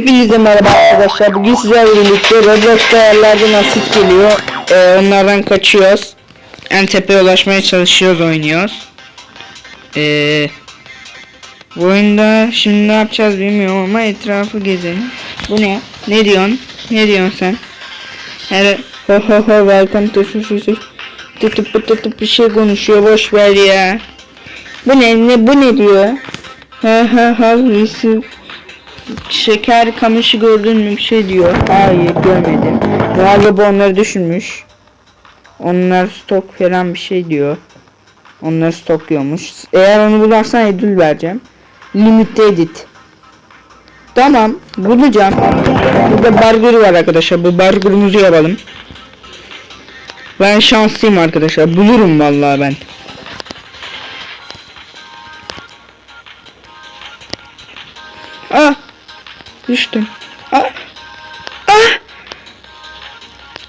Hepinize merhaba arkadaşlar. Bugün sizlerle birlikte Roblox'ta yerlerden asit geliyor. Ee, onlardan kaçıyoruz. En tepeye ulaşmaya çalışıyoruz, oynuyoruz. Ee, bu oyunda şimdi ne yapacağız bilmiyorum ama etrafı gezelim. Bu ne? Ne diyorsun? Ne diyorsun sen? Her ho ho ho welcome to şu şu şu. Tutup tutup bir şey konuşuyor boş ver ya. Bu ne? Ne bu ne diyor? Ha ha ha şeker kamışı gördün mü bir şey diyor. Hayır görmedim. Galiba onları düşünmüş. Onlar stok falan bir şey diyor. Onları stokluyormuş. Eğer onu bularsan ödül vereceğim. Limit edit. Tamam bulacağım. Burada burger var arkadaşlar. Bu burgerımızı yapalım. Ben şanslıyım arkadaşlar. Bulurum vallahi ben. Ah Düştüm. Ah! Ah!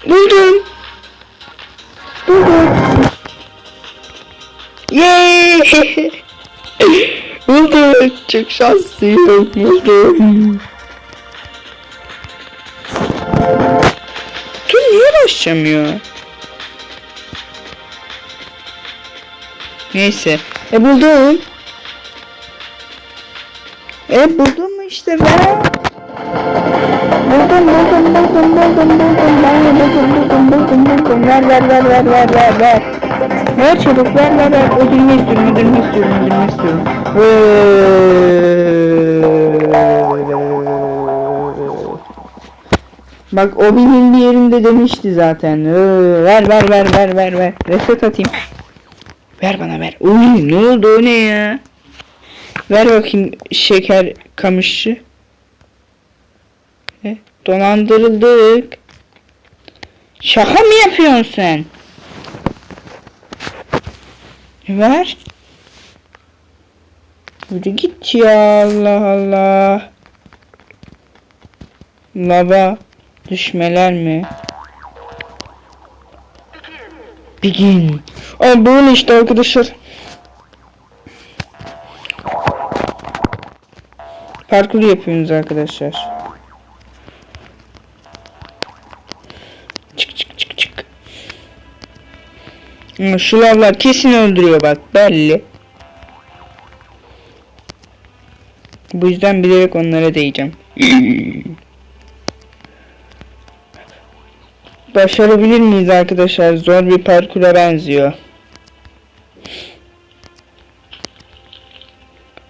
Buldum. Buldum. Yeee! Buldum. Çok şanslıyım. Buldum. Dur niye başlamıyor? Neyse. E buldum. E buldum işte ben? Buldum buldum buldum buldum buldum. Ben buldum buldum buldum buldum. Ver ver ver ver ver ver ver. Ver çabuk ver ver ver. Ödülümü istiyorum ödülümü istiyorum ödülümü istiyorum. Bak o benim bir yerimde demişti zaten. Ver ver ver ver ver ver. Reset atayım. Ver bana ver. Uy ne oldu? O ne ya? Ver bakayım şeker kamışçı e, Dolandırıldık. Şaka mı yapıyorsun sen? Ver. Yürü git ya Allah Allah. Lava düşmeler mi? Begin. Ay böyle işte arkadaşlar. Parkur yapıyoruz arkadaşlar. Ama Şu lavlar kesin öldürüyor bak belli. Bu yüzden bilerek onlara değeceğim. Başarabilir miyiz arkadaşlar? Zor bir parkura benziyor.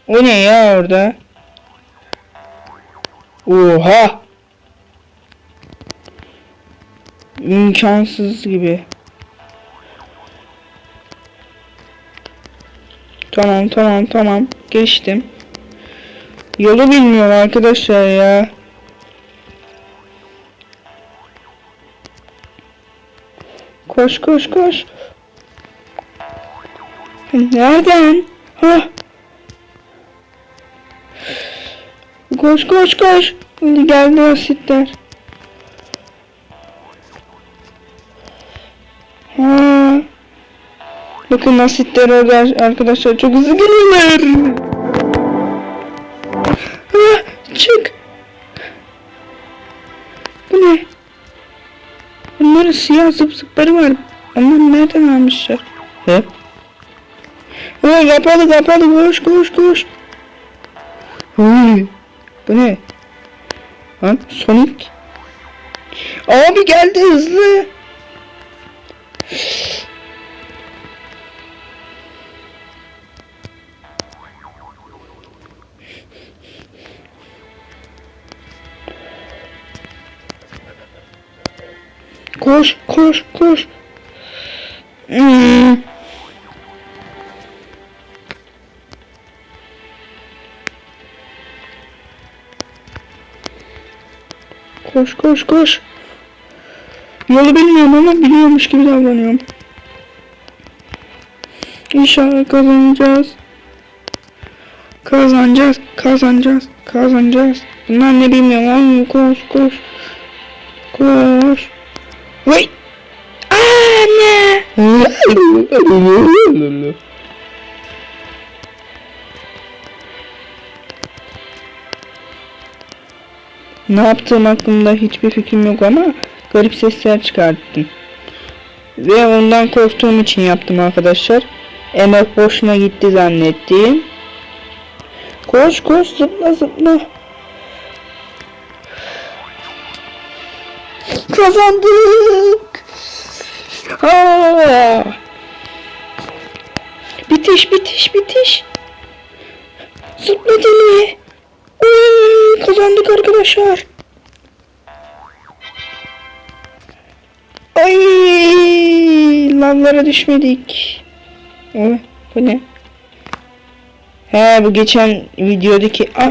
O ne ya orada? Oha! imkansız gibi. Tamam tamam tamam geçtim. Yolu bilmiyorum arkadaşlar ya. Koş koş koş. Nereden? Ha? Koş koş koş. Geldi asitler. Ha. Bakın asitler orada arkadaşlar çok hızlı geliyorlar. Ha, çık. Bu ne? Bunların siyah zıp zıpları var. Onlar nereden almışlar? He? Ha, kapalı kapalı koş koş koş. Huy. Bu ne? Ha, Sonic. Abi geldi hızlı. Koş, koş, koş. Hmm. Koş, koş, koş. Yolu bilmiyorum ama biliyormuş gibi davranıyorum. İnşallah kazanacağız. Kazanacağız, kazanacağız, kazanacağız. Bunlar ne bilmiyorum ama koş, koş. Ne yaptığım hakkında hiçbir fikrim yok ama garip sesler çıkarttım. Ve ondan korktuğum için yaptım arkadaşlar. Emek boşuna gitti zannettiğim. Koş koş zıpla zıpla. Kazandık. Bitiş bitiş bitiş. Zıpla deli. Oy, kazandık arkadaşlar. Ay, lavlara düşmedik. O, bu ne? He bu geçen videodaki a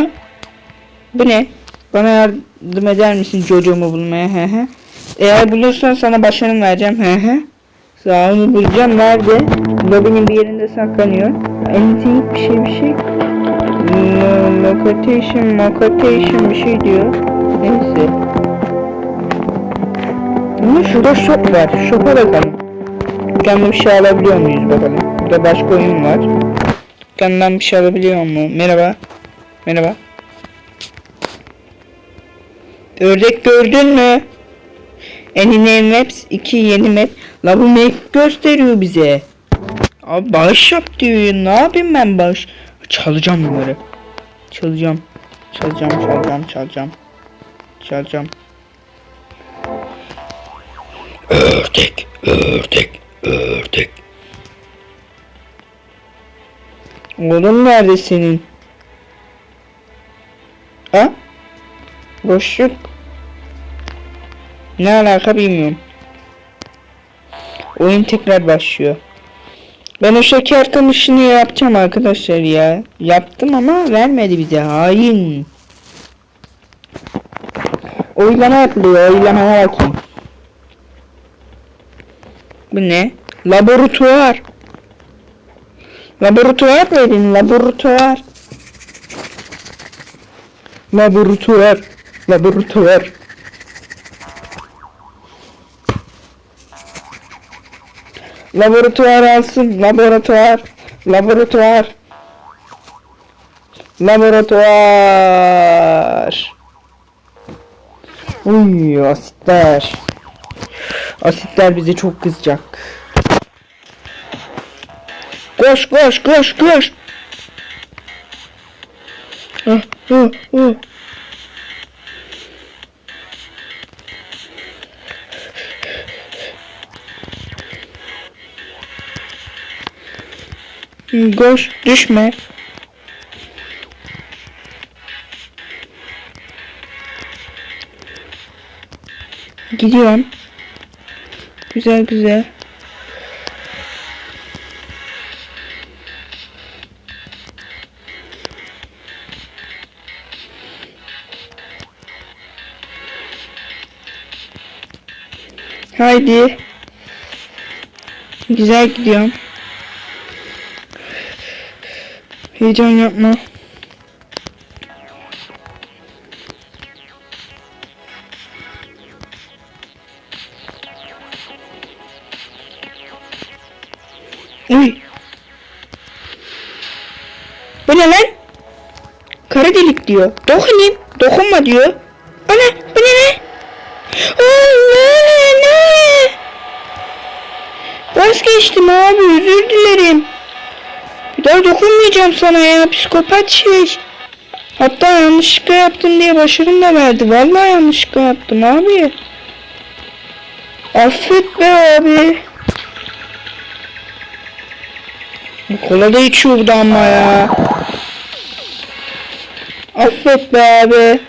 bu ne? Bana yardım eder misin çocuğumu bulmaya? He he. Eğer bulursan sana başarım vereceğim. He he. Sağ onu bulacağım. Nerede? Lobinin bir yerinde saklanıyor. Anything bir şey bir şey. Lo- Location, location bir şey diyor. Neyse. Ama şurada shop var. Shop'a bakalım. Dükkandan bir şey alabiliyor muyuz bakalım. Burada başka oyun var. Dükkandan bir şey alabiliyor mu? Merhaba. Merhaba. Ördek gördün mü? Enine Maps 2 yeni map. La bu map gösteriyor bize. Abi bağış yap diyor. Ne yapayım ben bağış? Çalacağım bunları. Çalacağım. Çalacağım, çalacağım, çalacağım. Çalacağım. Ördek, ördek, ördek. Oğlum nerede senin? Ha? Boşluk. Ne alaka bilmiyorum. Oyun tekrar başlıyor. Ben o şeker kamışını yapacağım arkadaşlar ya. Yaptım ama vermedi bize. Hain. Oylama yapılıyor. Oylamaya bakayım. Bu ne? Laboratuvar. Laboratuvar verin. Laboratuvar. Laboratuvar. Laboratuvar. Laboratuvar alsın. Laboratuvar. Laboratuvar. Laboratuvar. Uy asitler. Asitler bize çok kızacak. Koş koş koş koş. Ah, ah, ah. Koş düşme. Gidiyorum. Güzel güzel. Haydi. Güzel gidiyorum. Heyecan yapma. Uy. Bu ne lan? Kara delik diyor. Dokunayım. Dokunma diyor. O ne? Bu ne ne? Allah ne? Vazgeçtim abi özür dilerim. Daha dokunmayacağım sana ya psikopat şey. Hatta yanlışlıkla yaptım diye başarım da verdi. Vallahi yanlışlıkla yaptım abi. Affet be abi. Bu kola da içiyor bu da ama ya. Affet be abi.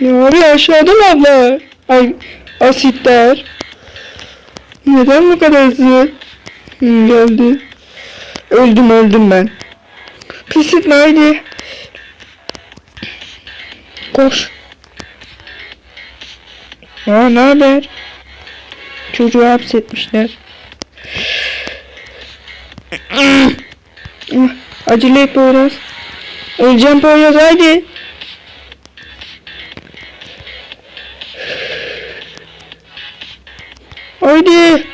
Ya abi aşağıda mı abla? Ay asitler. Neden bu kadar hızlı? Hı, geldi. Öldüm öldüm ben. Pislik haydi. Koş. Ya ne haber? Çocuğu hapsetmişler. Acele et Poyraz. Öleceğim Poyraz haydi. Haydi.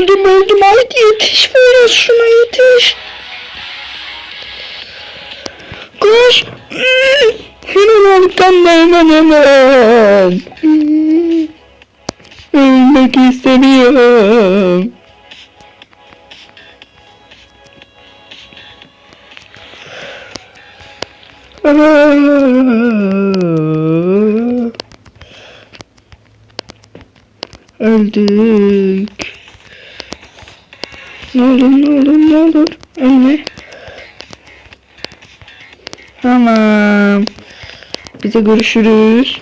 Öldüm öldüm haydi yetiş Poyraz şuna yetiş. Koş. Hemen arkamda hemen hemen. Ölmek istemiyorum. Öldük. Ne olur ne olur ne olur. Ölme. Tamam. Bize görüşürüz.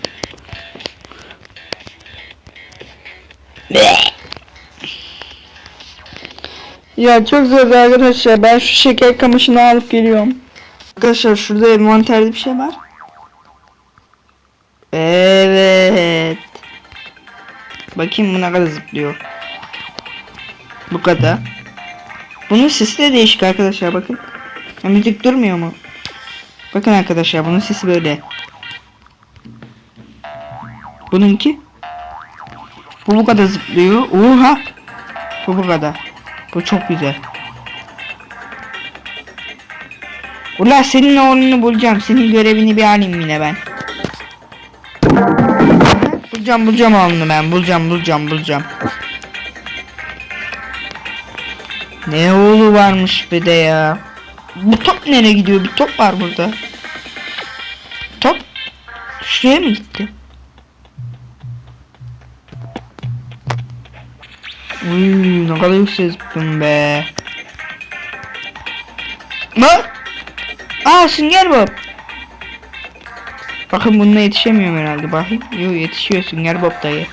Ya çok zor arkadaşlar. Ben şu şeker kamışını alıp geliyorum. Arkadaşlar şurada envanterde bir şey var. Evet. Bakayım bu ne kadar zıplıyor. Bu kadar. Bunun sesi de değişik arkadaşlar bakın. Ya, müzik durmuyor mu? Bakın arkadaşlar bunun sesi böyle. Bununki. Bu bu kadar zıplıyor. Oha. Bu bu kadar. Bu çok güzel. Ulan senin oğlunu bulacağım. Senin görevini bir alayım yine ben. Bulacağım bulacağım oğlunu ben. Bulacağım bulacağım bulacağım. Ne oğlu varmış bir de ya. Bu top nereye gidiyor? Bir top var burada. Top şuraya mı gitti? Uy, ne kadar yüksek zıpladım be. Bak. Aa sünger Bob. Bakın bununla yetişemiyorum herhalde. Bakayım. Yo yetişiyor sünger Bob dayı.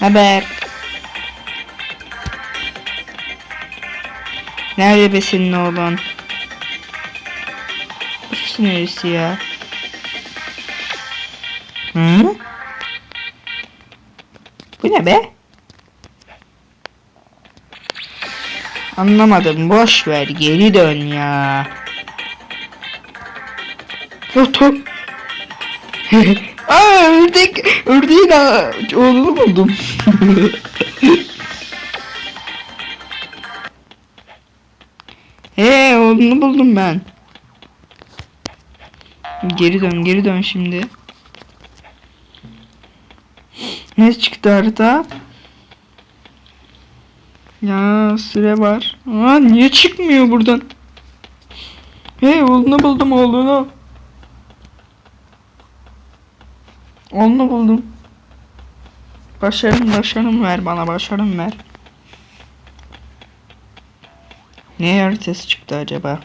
Haber. Nerede be senin oğlan? Burası neresi ya? Hı? Bu ne be? Anlamadım. Boş ver. Geri dön ya. Foto. Aa ördek. Ördeğin oğlunu buldum. He oğlunu buldum ben. Geri dön geri dön şimdi. Ne çıktı harita? Ya süre var. Aa niye çıkmıyor buradan? Hey oğlunu buldum oğlunu. Oğlunu buldum. Başarım başarım ver bana başarım ver. Ne haritası çıktı acaba?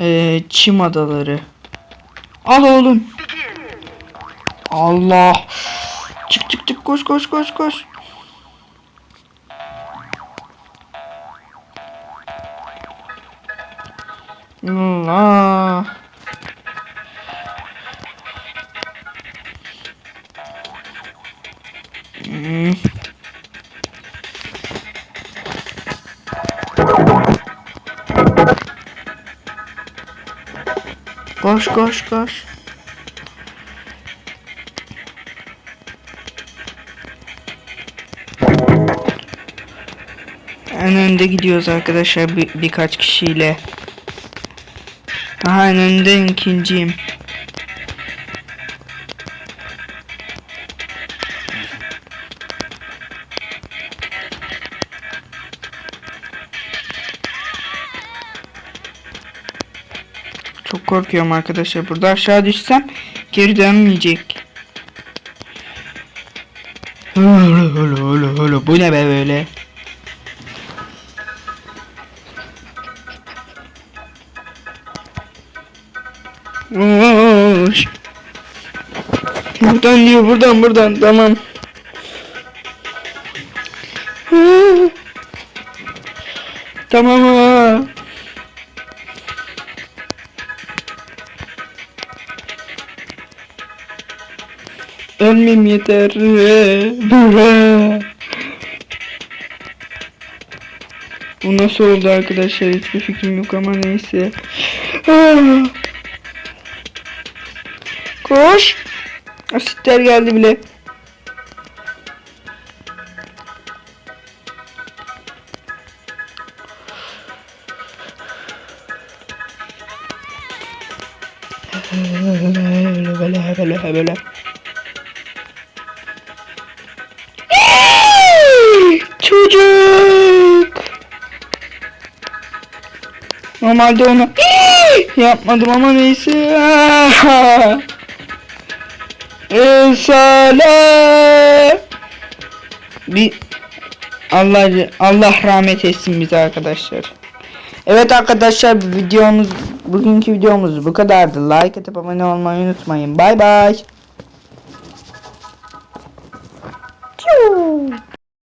Ee, çim adaları. Al oğlum. Allah. Çık çık çık koş koş koş koş. Allah. Hmm. Koş koş koş. En önde gidiyoruz arkadaşlar bir, birkaç kişiyle. Aha en önde ikinciyim. Korkuyorum arkadaşlar. Burada aşağı düşsem geri dönmeyecek. Bu ne be böyle? Oş. Buradan diyor buradan buradan tamam. Tamam ha. Ölmeyeyim yeter. Bu nasıl oldu arkadaşlar hiçbir fikrim yok ama neyse. Ah. Koş. Asitler geldi bile. Normalde onu yapmadım ama neyse. Esale. Bir Allah Allah rahmet etsin bize arkadaşlar. Evet arkadaşlar videomuz bugünkü videomuz bu kadardı. Like atıp abone olmayı unutmayın. Bay bay.